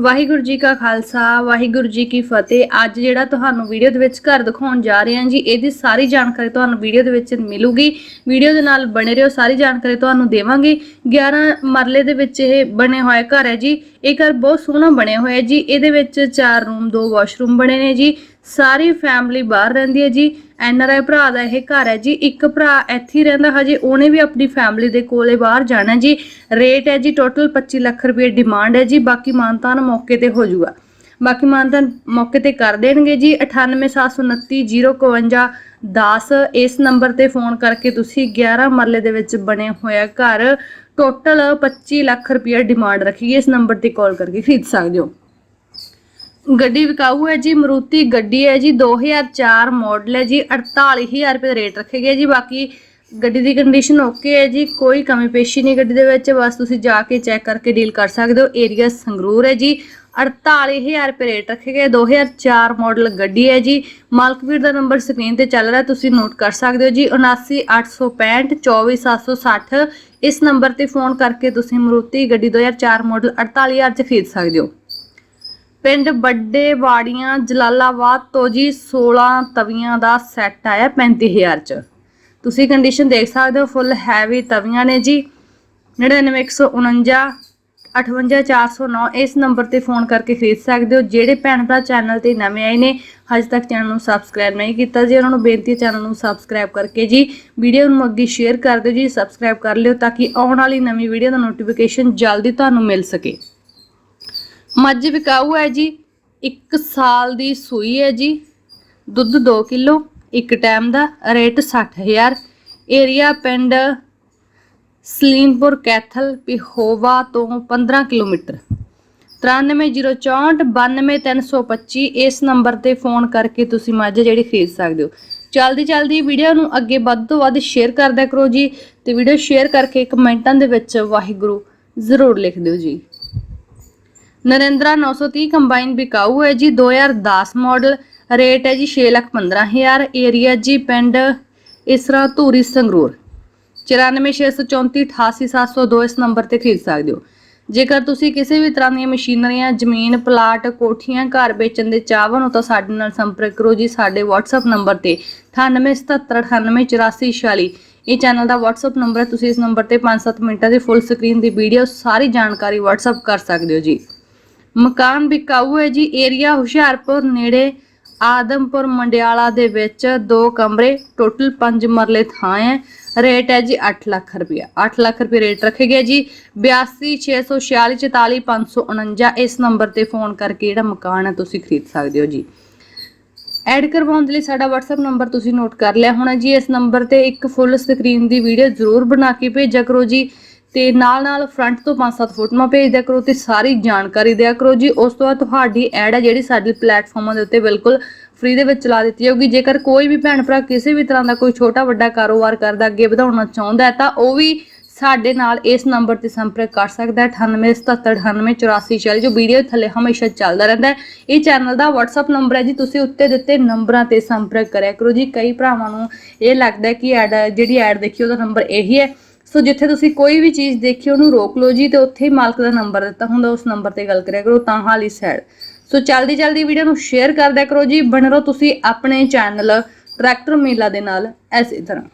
ਵਾਹਿਗੁਰੂ ਜੀ ਕਾ ਖਾਲਸਾ, ਵਾਹਿਗੁਰੂ ਜੀ ਕੀ ਫਤਿਹ। ਅੱਜ ਜਿਹੜਾ ਤੁਹਾਨੂੰ ਵੀਡੀਓ ਦੇ ਵਿੱਚ ਘਰ ਦਿਖਾਉਣ ਜਾ ਰਹੇ ਹਾਂ ਜੀ, ਇਹਦੀ ਸਾਰੀ ਜਾਣਕਾਰੀ ਤੁਹਾਨੂੰ ਵੀਡੀਓ ਦੇ ਵਿੱਚ ਮਿਲੂਗੀ। ਵੀਡੀਓ ਦੇ ਨਾਲ ਬਣੇ ਰਹੋ, ਸਾਰੀ ਜਾਣਕਾਰੀ ਤੁਹਾਨੂੰ ਦੇਵਾਂਗੇ। 11 ਮਰਲੇ ਦੇ ਵਿੱਚ ਇਹ ਬਣੇ ਹੋਇਆ ਘਰ ਹੈ ਜੀ। ਇਹ ਘਰ ਬਹੁਤ ਸੋਹਣਾ ਬਣਿਆ ਹੋਇਆ ਜੀ। ਇਹਦੇ ਵਿੱਚ ਚਾਰ ਰੂਮ ਦੋ ਵਾਸ਼ਰੂਮ ਬਣੇ ਨੇ ਜੀ। ਸਾਰੀ ਫੈਮਿਲੀ ਬਾਹਰ ਰਹਿੰਦੀ ਹੈ ਜੀ। ਐੱਨ ਆਰ ਆਈ ਭਰਾ ਦਾ ਇਹ ਘਰ ਹੈ ਜੀ। ਇੱਕ ਭਰਾ ਇੱਥੇ ਹੀ ਰਹਿੰਦਾ, ਹਜੇ ਉਹਨੇ ਵੀ ਆਪਣੀ ਫੈਮਿਲੀ ਦੇ ਕੋਲੇ ਬਾਹਰ ਜਾਣਾ ਜੀ। ਰੇਟ ਹੈ ਜੀ ਟੋਟਲ 25 ਲੱਖ ਰੁਪਏ ਡਿਮਾਂਡ ਹੈ ਜੀ। ਬਾਕੀ ਮਾਨਤਾਨ ਮੌਕੇ ਤੇ ਹੋ ਜਾਊਗਾ। ਬਾਕੀ ਮਾਨਤਾਨ ਮੌਕੇ ਤੇ ਕਰ ਦੇਣਗੇ ਜੀ। 98799051 10 ਇਸ ਨੰਬਰ ਤੇ ਫੋਨ ਕਰਕੇ ਤੁਸੀਂ 11 ਮਰਲੇ ਦੇ ਵਿੱਚ ਬਣੇ ਹੋਇਆ ਘਰ। ਟੋਟਲ 25 ਲੱਖ ਰੁਪਏ ਡਿਮਾਂਡ ਰੱਖੀ। ਇਸ ਨੰਬਰ ਤੇ ਕਾਲ ਕਰਕੇ ਖਰੀਦ ਸਕਦੇ ਹੋ। ਗੱਡੀ ਵਿਕਾਊ ਹੈ ਜੀ, ਮਰੂਤੀ ਗੱਡੀ ਹੈ ਜੀ 2004 ਮਾਡਲ ਹੈ ਜੀ 48000 ਰੁਪਏ ਦਾ ਰੇਟ ਰੱਖੇ ਗਏ ਜੀ, ਬਾਕੀ ਗੱਡੀ ਦੀ ਕੰਡੀਸ਼ਨ ਓਕੇ ਹੈ ਜੀ, ਕੋਈ ਕਮੀ ਪੇਸ਼ੀ ਨਹੀਂ ਗੱਡੀ ਦੇ ਵਿੱਚ, ਬਸ ਤੁਸੀਂ ਜਾ ਕੇ ਚੈੱਕ ਕਰਕੇ ਡੀਲ ਕਰ ਸਕਦੇ ਹੋ ਏਰੀਆ ਸੰਗਰੂਰ ਹੈ ਜੀ 48000 ਰੁਪਏ ਰੇਟ ਰੱਖੇ ਗਏ 2004 ਮਾਡਲ ਗੱਡੀ ਹੈ ਜੀ, ਮਾਲਕਵੀਰ ਦਾ ਨੰਬਰ ਸਕਰੀਨ ਤੇ ਚੱਲ ਰਿਹਾ, ਤੁਸੀਂ ਨੋਟ ਕਰ ਸਕਦੇ ਹੋ ਜੀ 79865 24760 ਇਸ ਨੰਬਰ ਤੇ ਫੋਨ ਕਰਕੇ ਤੁਸੀਂ ਮਰੂਤੀ ਗੱਡੀ 2004 ਮਾਡਲ 48000 ਚ ਖਰੀਦ ਸਕਦੇ ਹੋ। ਪਿੰਡ ਵੱਡੇ ਵਾੜੀਆਂ ਜਲਾਲਾਬਾਦ ਤੋਂ ਜੀ 16 ਤਵੀਆਂ ਦਾ ਸੈੱਟ ਆਇਆ 35000 ਚ। ਤੁਸੀਂ ਕੰਡੀਸ਼ਨ ਦੇਖ ਸਕਦੇ ਹੋ ਫੁੱਲ ਹੈਵੀ ਤਵੀਆਂ ਨੇ ਜੀ। 99149 58409 ਇਸ ਨੰਬਰ ਤੇ ਫੋਨ ਕਰਕੇ ਖਰੀਦ ਸਕਦੇ ਹੋ। ਜਿਹੜੇ ਭੈਣ ਭਰਾ ਚੈਨਲ ਤੇ ਨਵੇਂ ਆਏ ਨੇ, ਹਜੇ ਤੱਕ ਚੈਨਲ ਨੂੰ ਸਬਸਕ੍ਰਾਈਬ ਨਹੀਂ ਕੀਤਾ ਜੀ, ਉਹਨਾਂ ਨੂੰ ਬੇਨਤੀ ਹੈ ਚੈਨਲ ਨੂੰ ਸਬਸਕ੍ਰਾਈਬ ਕਰਕੇ ਜੀ ਵੀਡੀਓ ਨੂੰ ਅੱਗੇ ਸ਼ੇਅਰ ਕਰ ਦਿਓ ਜੀ ਸਬਸਕ੍ਰਾਈਬ ਕਰ ਲਿਓ, ਤਾਂ ਕਿ ਆਉਣ ਵਾਲੀ ਨਵੀਂ ਵੀਡੀਓ ਦਾ ਨੋਟੀਫਿਕੇਸ਼ਨ ਜਲਦੀ ਤੁਹਾਨੂੰ ਮਿਲ ਸਕੇ। ਮੱਝ ਵਿਕਾਊ ਹੈ ਜੀ 1 ਸਾਲ ਦੀ ਸੂਈ ਹੈ ਜੀ, ਦੁੱਧ 2 ਕਿਲੋ, ਇੱਕ ਟਾਈਮ ਦਾ ਰੇਟ 60000 ਏਰੀਆ ਪਿੰਡ ਸਲੀਨਪੁਰ ਕੈਥਲ, ਪਿਹੋਵਾ ਤੋਂ 15 ਕਿਲੋਮੀਟਰ। 93064 92325 ਇਸ ਨੰਬਰ ਤੇ ਫੋਨ ਕਰਕੇ ਤੁਸੀਂ ਮੱਝ ਜਿਹੜੀ ਖਰੀਦ ਸਕਦੇ ਹੋ। ਜਲਦੀ ਜਲਦੀ ਵੀਡੀਓ ਨੂੰ ਅੱਗੇ ਵੱਧ ਤੋਂ ਵੱਧ ਸ਼ੇਅਰ ਕਰਦਿਆ ਕਰੋ ਜੀ, ਤੇ ਵੀਡੀਓ ਸ਼ੇਅਰ ਕਰਕੇ ਕਮੈਂਟਾਂ ਦੇ ਵਿੱਚ ਵਾਹਿਗੁਰੂ ਜ਼ਰੂਰ ਲਿਖ ਦਿਓ ਜੀ। ਨਰਿੰਦਰਾ 930 ਕੰਬਾਈਨ ਬਿਕਾਊ ਹੈ ਜੀ। 2010 ਮਾਡਲ ਰੇਟ ਹੈ ਜੀ 615000 ਏਰੀਆ ਜੀ ਪਿੰਡ ਇਸਰਾ ਧੂਰੀ ਸੰਗਰੂਰ। 9464488702 ਇਸ ਨੰਬਰ ਤੇ ਖਰੀਦ ਸਕਦੇ ਹੋ। ਜੇਕਰ ਤੁਸੀਂ ਕਿਸੇ ਵੀ ਤਰ੍ਹਾਂ ਦੀਆਂ ਮਸ਼ੀਨਰੀਆਂ, ਜ਼ਮੀਨ, ਪਲਾਟ, ਕੋਠੀਆਂ, ਘਰ ਵੇਚਣ ਦੇ ਚਾਹਵਨ ਹੋ ਤਾਂ ਸਾਡੇ ਨਾਲ ਸੰਪਰਕ ਕਰੋ ਜੀ। ਸਾਡੇ WhatsApp ਨੰਬਰ ਤੇ 9877988446 ਇਹ ਚੈਨਲ ਦਾ WhatsApp ਨੰਬਰ ਹੈ। ਤੁਸੀਂ ਇਸ ਨੰਬਰ ਤੇ 5-7 ਮਿੰਟਾਂ ਦੀ ਫੁੱਲ ਸਕਰੀਨ ਦੀ ਵੀਡੀਓ ਸਾਰੀ ਜਾਣਕਾਰੀ WhatsApp ਕਰ ਸਕਦੇ ਹੋ ਜੀ। ਮਕਾਨ ਵਿਕਾਊ ਹੈ ਜੀ। ਏਰੀਆ ਹੁਸ਼ਿਆਰਪੁਰ ਨੇੜੇ ਆਦਮਪੁਰ ਮੰਡਿਆਲਾ ਦੇ ਵਿੱਚ ਦੋ ਕਮਰੇ, ਟੋਟਲ 5 ਮਰਲੇ ਥਾਂ ਹੈ। ਰੇਟ ਹੈ ਜੀ 8 ਲੱਖ ਰੁਪਇਆ। 8 ਲੱਖ ਰੁਪਏ ਰੇਟ ਰੱਖੇ ਗਿਆ ਜੀ। 8264444549 ਇਸ ਨੰਬਰ ਤੇ ਫੋਨ ਕਰਕੇ ਜਿਹੜਾ ਮਕਾਨ ਹੈ ਤੁਸੀਂ ਖਰੀਦ ਸਕਦੇ ਹੋ ਜੀ। ਐਡ ਕਰਵਾਉਣ ਦੇ ਲਈ ਸਾਡਾ WhatsApp ਨੰਬਰ ਤੁਸੀਂ ਨੋਟ ਕਰ ਲਿਆ ਹੋਣਾ ਜੀ। ਇਸ ਨੰਬਰ ਤੇ ਇੱਕ ਫੁੱਲ ਸਕਰੀਨ ਦੀ ਵੀਡੀਓ ਜ਼ਰੂਰ ਬਣਾ ਕੇ ਭੇਜਿਆ ਕਰੋ ਜੀ। ਤੇ ਨਾਲ ਨਾਲ ਫਰੰਟ ਤੋਂ 5-7 ਫੋਟੋਆਂ ਭੇਜ ਦਿਆ ਕਰੋ ਤੇ ਸਾਰੀ ਜਾਣਕਾਰੀ ਦਿਆ ਕਰੋ ਜੀ। ਉਸ ਤੋਂ ਬਾਅਦ ਤੁਹਾਡੀ ਐਡ ਹੈ ਜਿਹੜੀ ਸਾਡੇ ਪਲੇਟਫਾਰਮਾਂ ਦੇ ਉੱਤੇ ਬਿਲਕੁਲ ਫ੍ਰੀ ਦੇ ਵਿੱਚ ਚਲਾ ਦਿੱਤੀ ਜਾਊਗੀ। ਜੇਕਰ ਕੋਈ ਵੀ ਭੈਣ ਭਰਾ ਕਿਸੇ ਵੀ ਤਰ੍ਹਾਂ ਦਾ ਕੋਈ ਛੋਟਾ ਵੱਡਾ ਕਾਰੋਬਾਰ ਕਰਦਾ, ਅੱਗੇ ਵਧਾਉਣਾ ਚਾਹੁੰਦਾ ਹੈ, ਤਾਂ ਉਹ ਵੀ ਸਾਡੇ ਨਾਲ ਇਸ ਨੰਬਰ ਤੇ ਸੰਪਰਕ ਕਰ ਸਕਦਾ ਹੈ। 9877988446 ਜੋ ਵੀਡੀਓ ਥੱਲੇ ਹਮੇਸ਼ਾ ਚੱਲਦਾ ਰਹਿੰਦਾ ਹੈ। ਇਹ ਚੈਨਲ ਦਾ WhatsApp ਨੰਬਰ ਹੈ ਜੀ। ਤੁਸੀਂ ਉੱਤੇ ਦਿੱਤੇ ਨੰਬਰਾਂ ਤੇ ਸੰਪਰਕ ਕਰਿਆ ਕਰੋ ਜੀ। ਕਈ ਭਰਾਵਾਂ ਨੂੰ ਇਹ ਲੱਗਦਾ ਕਿ ਐਡ ਜਿਹੜੀ ਐਡ ਦੇਖੀ, ਉਹਦਾ ਨੰਬਰ ਇਹੀ ਹੈ। ਸੋ ਜਿੱਥੇ ਤੁਸੀਂ ਕੋਈ ਵੀ ਚੀਜ਼ ਦੇਖੀ, ਉਹਨੂੰ ਰੋਕ ਲਓ ਜੀ ਤੇ ਉੱਥੇ ਹੀ ਮਾਲਕ ਦਾ ਨੰਬਰ ਦਿੱਤਾ ਹੁੰਦਾ, ਉਸ ਨੰਬਰ ਤੇ ਗੱਲ ਕਰਿਆ ਕਰੋ, ਤਾਂ ਹਾਲੀ ਸਾਈਡ ਸੋ ਜਲਦੀ ਜਲਦੀ ਵੀਡੀਓ ਨੂੰ ਸ਼ੇਅਰ ਕਰ ਦਿਆ ਕਰੋ ਜੀ, ਬਣ ਰਹੋ ਤੁਸੀਂ ਆਪਣੇ ਚੈਨਲ ਟਰੈਕਟਰ ਮੇਲਾ ਦੇ ਨਾਲ, ਐਸੇ ਤਰ੍ਹਾਂ।